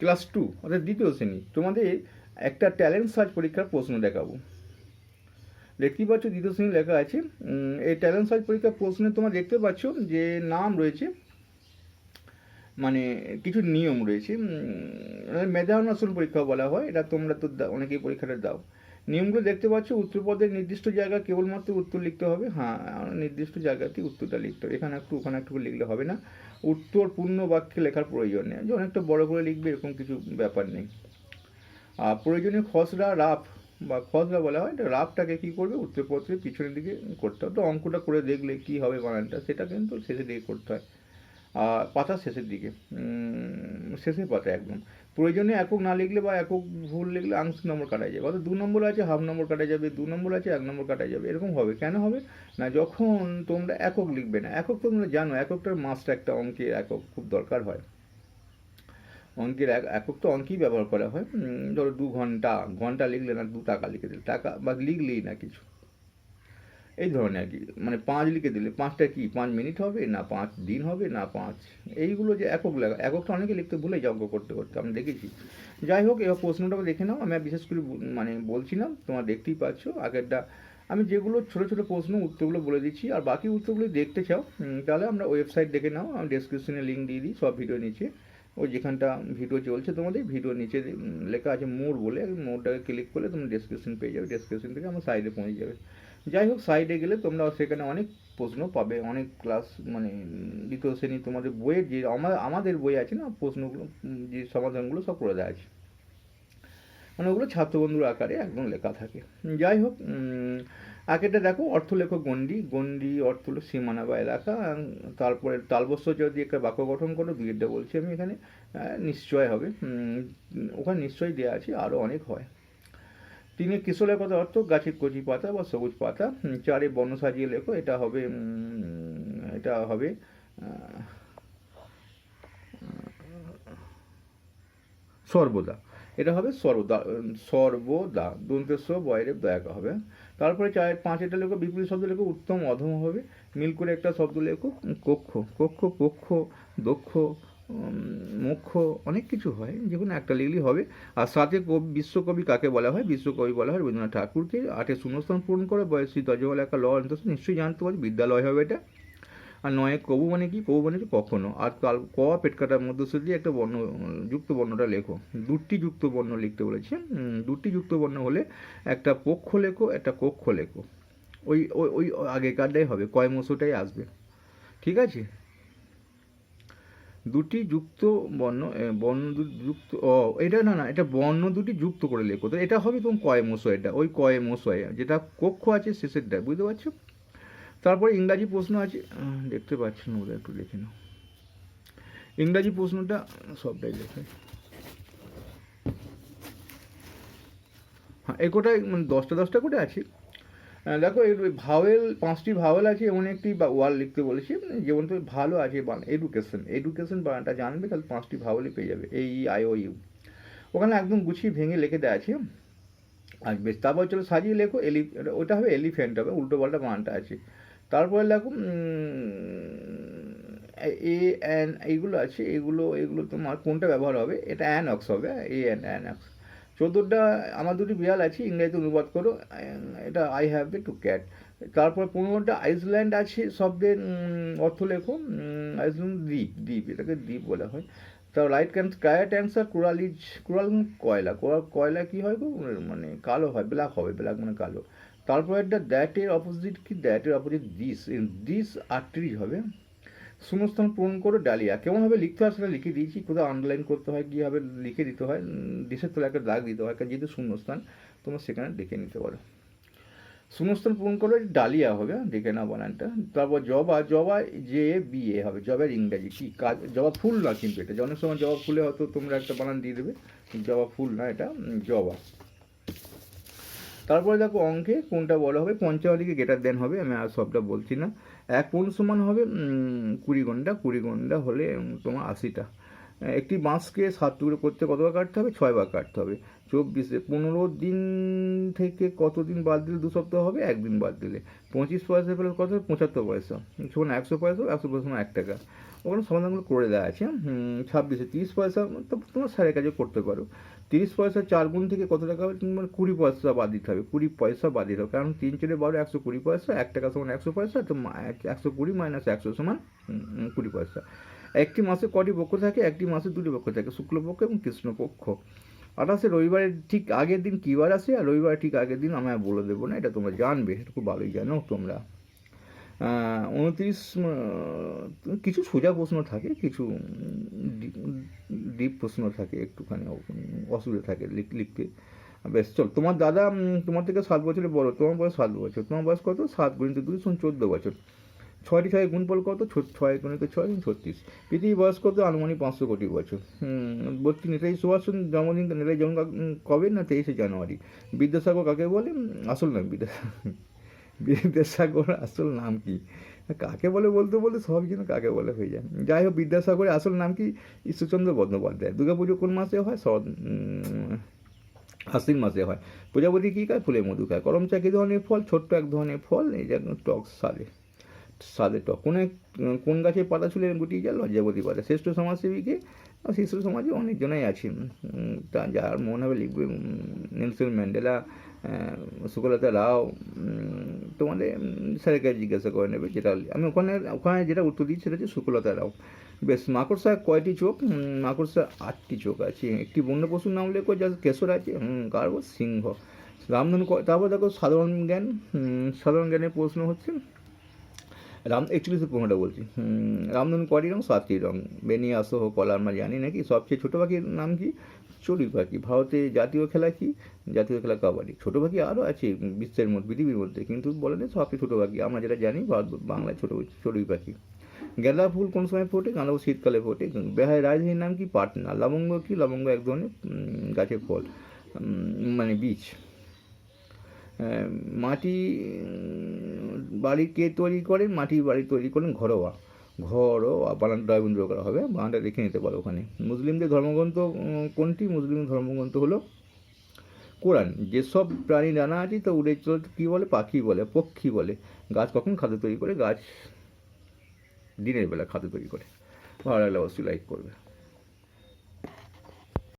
Class two, অর্থাৎ দ্বিতীয় শ্রেণি, তোমাদের একটা ট্যালেন্ট সার্চ পরীক্ষার প্রশ্ন দেখাবো। দেখতেই পাচ্ছ, দ্বিতীয় শ্রেণি লেখা আছে এই ট্যালেন্ট সার্চ পরীক্ষার প্রশ্নে তোমরা দেখতে পাচ্ছ যে নাম রয়েছে মানে কিছু নিয়ম রয়েছে মেধা মেধানাসন পরীক্ষা বলা হয়, এটা তোমরা তো অনেকেই পরীক্ষাটা দাও। নিয়মগুলো দেখতে পাচ্ছ, উত্তরপদের নির্দিষ্ট জায়গা কেবলমাত্র উত্তর লিখতে হবে। হ্যাঁ নির্দিষ্ট জায়গাতে উত্তরটা লিখতে হবে। এখানে একটু, ওখানে একটু লিখলে হবে না। উত্তর পূর্ণ বাক্যে লেখার প্রয়োজন নেই। যে অনেকটা বড় করে লিখবে, এরকম কিছু ব্যাপার নেই। আর প্রয়োজনীয় খসড়া, রাফ, বা খসড়া বলা হয়, এটা রাফটাকে কী করবে? উত্তরপত্রের পিছনের দিকে করতে হবে। তো অঙ্কটা করে দেখলে কী হবে বানানটা, সেটা কিন্তু শেষের দিকে করতে হয়। আর পাতা শেষের দিকে। শেষের পাতা একদম। প্রয়োজনে একক না লিখলে বা একক ভুল লিখলে আংশিক নম্বর কাটা যাবে। অর্থাৎ দু নম্বর আছে, হাফ নম্বর কাটা যাবে, দু নম্বর আছে, এক নম্বর কাটা যাবে। এরকম হবে। কেন হবে? না, যখন তোমরা একক লিখবে না, একক তোমরা জানো, এককটার মাস্ট একটা অঙ্কের একক, খুব দরকার হয়। অঙ্কের এক- একক তো অঙ্কেই ব্যবহার করা হয়। ধরো দু ঘণ্টা ঘণ্টা লিখলে না দু টাকা লিখে দিলে। টাকা বা লিখলেই না কিছু। এই ধরনের আর কি। মানে পাঁচ লিখে দিলে, পাঁচটা কি, পাঁচ মিনিট হবে, না পাঁচ দিন হবে, না পাঁচ? এইগুলো যে একক লেখা, এককটা অনেকে লিখতে ভুলে অঙ্ক করতে করতে, আমি দেখেছি। যাই হোক, এবার প্রশ্নটা দেখে নাও, আমি বিশেষ করে মানে বলছিলাম, তোমার দেখতেই পাচ্ছ, আগেরটা আমি যেগুলো ছোটো ছোটো প্রশ্ন, উত্তরগুলো বলে দিচ্ছি, আর বাকি উত্তরগুলো দেখতে চাও তাহলে আমরা ওয়েবসাইট দেখে নাও, আমি ডেসক্রিপশনে লিঙ্ক দিয়ে দিই, সব ভিডিও নিচে। ওই যেখানটা ভিডিও চলছে তোমাদের ভিডিও নিচে লেখা আছে মোড় বলে, মোড়টাকে ক্লিক করলে তুমি ডেসক্রিপশন পেয়ে যাবে ডেসক্রিপশন থেকে আমার সাইডে পৌঁছে যাবে। যাই হোক সাইডে গেলে তোমরা সেখানে অনেক প্রশ্ন পাবে অনেক ক্লাস মানে দ্বিতীয় শ্রেণি তোমাদের বইয়ের যে আমার আমাদের বই আছে না প্রশ্নগুলো যে সমাধানগুলো সব করে দেওয়া আছে। মানে ওগুলো ছাত্রবন্ধুর আকারে একদম লেখা থাকে। যাই হোক উম, আগেরটা দেখো অর্থলেখ গণ্ডি গণ্ডি অর্থ হলো সীমানা বা এলাকা তারপরে তালবস্য যদি একটা বাক্য গঠন করো দুইটা বলছি আমি এখানে নিশ্চয় হবে। ওখানে নিশ্চয় দেওয়া আছে আরও অনেক হয়। তিনে কিশোরের কথা অর্থ গাছের কচি পাতা বা সবুজ পাতা। চারে বর্ণ সাজিয়ে লেখো, এটা হবে এটা হবে সর্বদা। এটা হবে সর্বদা সর্বদা। দন্তেশ্ব বয়রে দয়াকা হবে। তারপরে চার পাঁচ এটা লেখো, বিপরীত শব্দ লেখো, উত্তম, অধম হবে। মিল করে একটা শব্দ লেখো কক্ষ কক্ষ পক্ষ দক্ষ মুখ্য অনেক কিছু হয়। যে কোনো একটা লিখলেই হবে। আর সাথে কবি, বিশ্বকবি কাকে বলা হয়? বিশ্বকবি বলা হয় রবীন্দ্রনাথ ঠাকুরকে। আটে শূন্যস্থান পূরণ করে বয়সী দজওয়াল একা ল অন্তত নিশ্চয়ই জানতে পারি বিদ্যালয় হবে এটা। আর নয়, কবু মানে কি? কবু মানে কখনো। আর কাল, ক পেট কাটার মধ্যে দিয়ে একটা বর্ণ, যুক্ত বর্ণটা লেখো। দুটি যুক্ত বর্ণ লিখতে বলেছে। দুটি যুক্ত বর্ণ হলে একটা পক্ষ লেখো, একটা কক্ষ লেখো। ওই ওই ওই আগেকারটাই হবে। কয় মশোটাই আসবে। ঠিক আছে? দুটি যুক্ত বর্ণ বর্ণ যুক্ত, ও, এটা না না, এটা বর্ণ দুটি যুক্ত করে লেখো। তো এটা হবে তোমার কয় মশো এটা ওই কয় মশো যেটা কক্ষ আছে শেষেরটা বুঝতে পারছ? তারপরে ইংরাজি প্রশ্ন আছে দেখতে পাচ্ছি না ওটা একটু দেখে নাও। ইংরাজি প্রশ্নটা সবটাই লেখা। হ্যাঁ এগোটাই মানে দশটা দশটা করে আছে? দেখো, এর ভাওয়েল, পাঁচটি ভাওয়েল আছে, এমন একটি ওয়াল লিখতে বলেছি যেমন তো ভালো আছে বান এডুকেশন এডুকেশন বানানটা জানবে, তাহলে পাঁচটি ভাওয়েলই পেয়ে যাবে এই আই ও ইউ ওখানে একদম গুছিয়ে ভেঙে লিখে দেওয়া আছে, আর বেশ, তারপর চলো সাজিয়ে লেখো, এলি, ওটা হবে এলিফ্যান্ট হবে, উল্টো পাল্টা বানানটা আছে। তারপরে লেখো এ অ্যান এইগুলো আছে, এগুলো এগুলো তোমার কোনটা ব্যবহার হবে? এটা অ্যানক্স হবে এ অ্যান অ্যানক্স চোদ্দোটা, আমার দুটি বিড়াল আছে, ইংরেজিতে অনুবাদ করো এটা I have a two cat তারপর পনেরোটা আইসল্যান্ড আছে, শব্দের অর্থ লেখো আইসল্যান্ড দ্বীপ দ্বীপ, এটাকে দ্বীপ বলা হয়। তার right can correct answer coral is coral কয়লা। কয়লা কী হয় গো? মানে কালো হয় ব্ল্যাক হবে ব্ল্যাক মানে কালো। তারপর একটা দ্যাটের অপোজিট কি? দ্যাটের অপোজিট দিস দিস আটত্রিশ হবে। শূন্যস্থান পূরণ করো ডালিয়া। কেমনভাবে লিখতে হয় সেটা লিখে দিয়েছি, কোথাও আন্ডারলাইন করতে হয় কীভাবে লিখে দিতে হয় দেশের তলে একটা দাগ দিতে হয় কারণ যেহেতু শূন্যস্থান, তোমরা সেখানে ডেকে নিতে পারো। শূন্যস্থান পূরণ করলে ডালিয়া হবে ডেকে না বানানটা। তারপর জবা জবা যে বিয়ে হবে জবের ইংরাজি, কি কাজ, জবা ফুল না কিন্তু এটা অনেক সময় জবা ফুলে হয়তো তোমরা একটা বানান দিয়ে দেবে জবা ফুল না এটা জবা। তারপরে দেখো অঙ্কে কোনটা বলা হবে পঞ্চাশ গেটার দেন হবে, আমি আর সবটা বলছি না। এক পৌন সমান হবে কুড়ি ঘণ্টা কুড়ি ঘণ্টা হলে তোমার আশিটা। একটি বাঁশকে সাত টুকরো করতে কতবার কাটতে হবে? ছয় বার কাটতে হবে। চব্বিশে পনেরো দিন থেকে কত দিন বাদ দিলে? দু সপ্তাহ হবে একদিন বাদ দিলে। পঁচিশ পয়সা পেলে কত হবে? পঁচাত্তর পয়সা। সমান একশো পয়সা একশো পয়সা সমান এক টাকা। ওখানে সমাধানগুলো করে দেওয়া আছে। ছাব্বিশে তিরিশ পয়সা, তো তোমার স্যারের কাছে করতে পারো। তিরিশ পয়সা চার গুণ থেকে কত টাকা হবে? তোমার কুড়ি পয়সা বাদ দিতে হবে। কুড়ি পয়সা বাদ দিতে হবে। কারণ তিন চারে বারো একশো কুড়ি পয়সা, এক টাকা সমান একশো পয়সা, তো একশো কুড়ি মাইনাস একশো সমান কুড়ি পয়সা। একটি মাসে কটি পক্ষ থাকে, একটি মাসে দুটি পক্ষ থাকে, শুক্লপক্ষ এবং কৃষ্ণপক্ষ। আঠাশে রবিবারের ঠিক আগের দিন কী বার আসে, আর রবিবারের ঠিক আগের দিন আমায় বলে দেবো না, এটা তোমরা জানবে, এটা খুব ভালোই জানো তোমরা। উনত্রিশ কিছু সোজা প্রশ্ন থাকে, কিছু ডিপ প্রশ্ন থাকে একটুখানি অসুবিধা থাকে লিখ- লিখতে। বেশ, চল, তোমার দাদা তোমার থেকে সাত বছরের বড়, তোমার বয়স সাত বছর, তোমার বয়স কত? সাত গণিত দুই, শূন্য চোদ্দ বছর। ছয়টি ছয় গুণফল কত? ছয় গণিত ছয় গুণ ছত্রিশ। পৃথিবীর বয়স কত আনুমানিক পাঁচশো কোটি বছর। বলছি নেতাজি সুভাষ জন্মদিন, নেতাজি জন্ম কবে? না তেইশে জানুয়ারি। বিদ্যাসাগর কাকে বলে? আসল নাম বিদ্যাসাগর বিদ্যাসাগর আসল নাম কি? কাকে বলে বলতে বলতে সব যেন কাকে বলে হয়ে যায়। যাই হোক, বিদ্যাসাগরের আসল নাম কি? ঈশ্বরচন্দ্র বন্দ্যোপাধ্যায় দুর্গাপুজো কোন মাসে হয়? শরৎ আশ্বিন মাসে হয়। প্রজাপতি কী খায়? ফুলে মধু খায়। করমচা কী ধরনের ফল? ছোট্ট এক ধরনের ফল, এই যে টক সাদে টক। কোন এক কোন গাছের পাতা ছুলে গুটিয়ে যায় লজ্জাপতি পাতা। শ্রেষ্ঠ সমাজসেবীকে শিশু সমাজে অনেকজনাই উম, তা যার মন হবে লিখবে নেলসন ম্যান্ডেলা সুকলতা রাও তোমাদের স্যারের কাছে জিজ্ঞাসা করে নেবে যেটা আমি ওখানে ওখানে যেটা উত্তর দিচ্ছি সেটা হচ্ছে সুকলতা রাও। বেশ মাকড়সা কয়টি চোখ? মাকড়সা আটটি চোখ আছে। একটি বন্য পশুর নাম লেখো যা কেশর আছে হুম কার সিংহ। রামধনু তারপর দেখো সাধারণ জ্ঞান সাধারণ জ্ঞানের প্রশ্ন হচ্ছে রাম একচল্লিশ পনেরোটা বলছি। রামধনু কটি রং, সাতটি রং। বেনিয়া আসহ কলা আমরা জানি নাকি সবচেয়ে ছোটো পাখির নাম কি? চড়ুই পাখি। ভারতে জাতীয় খেলা কি? জাতীয় খেলা কাবাডি। ছোটো পাখি আরও আছে বিশ্বের মধ্যে, পৃথিবীর মধ্যে, কিন্তু বলে না সবচেয়ে ছোটো পাখি। আমরা যেটা জানি, ভারত, বাংলায় ছোটো চড়ুই পাখি। গাঁদা ফুল কোন সময় ফোটে? গাঁদা ফুল শীতকালে ফোটে। বেহায় রাজধানীর নাম কি? পাটনা। লবঙ্গ কি? লবঙ্গ এক ধরনের গাছের ফল। মানে বীজ। মাটি বাড়ি কে তৈরি করেন? মাটি বাড়ি তৈরি করেন ঘরোয়া। ঘরোয়া বানানটা রবীন্দ্র করা হবে। বানানটা রেখে নিতে পারো ওখানে। মুসলিমদের ধর্মগ্রন্থ কোনটি? মুসলিম ধর্মগ্রন্থ হলো কোরআন। যেসব প্রাণী ডানা আছে, তো উড়ে চলতে কী বলে? পাখি বলে, পক্ষী বলে। গাছ কখন খাদ্য তৈরি করে? গাছ দিনের বেলা খাদ্য তৈরি করে। ভালো লাগলে অবশ্যই লাইক করবে।